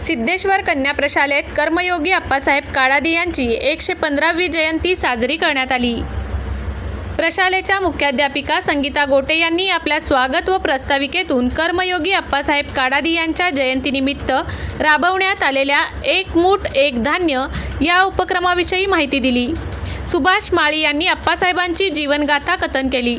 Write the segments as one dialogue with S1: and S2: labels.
S1: सिद्धेश्वर कन्या प्रशालेत कर्मयोगी अप्पासाहेब काळादी यांची एकशे पंधरावी जयंती साजरी करण्यात आली. प्रशालेच्या मुख्याध्यापिका संगीता गोटे यांनी आपल्या स्वागत व प्रस्ताविकेतून कर्मयोगी अप्पासाहेब काडादी यांच्या जयंतीनिमित्त राबवण्यात आलेल्या एक मूठ एक धान्य या उपक्रमाविषयी माहिती दिली. सुभाष माळी यांनी अप्पासाहेबांची जीवनगाथा कथन केली.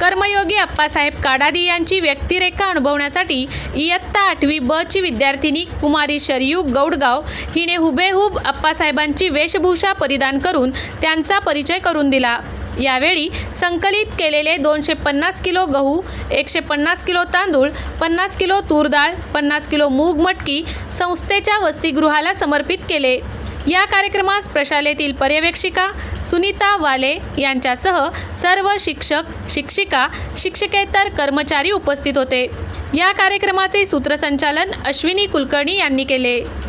S1: कर्मयोगी अप्पासाहेब काडादी यांची व्यक्तिरेखा अनुभवण्यासाठी इयत्ता आठवी ब ची विद्यार्थिनी कुमारी शरयू गौडगाव हिने हुबेहूब अप्पासाहेबांची वेशभूषा परिधान करून त्यांचा परिचय करून दिला. यावेळी संकलित केलेले दोनशे पन्नास किलो गहू एकशे पन्नास किलो तांदूळ पन्नास किलो तूर डाळ पन्नास किलो मूग मटकी संस्थेच्या वसतिगृहाला समर्पित केले. या कार्यक्रमास प्रशालेतील पर्यवेक्षिका सुनीता वाले यांच्यासह सर्व शिक्षक शिक्षिका शिक्षकेतर कर्मचारी उपस्थित होते. या कार्यक्रमाचे सूत्रसंचालन अश्विनी कुलकर्णी यांनी केले.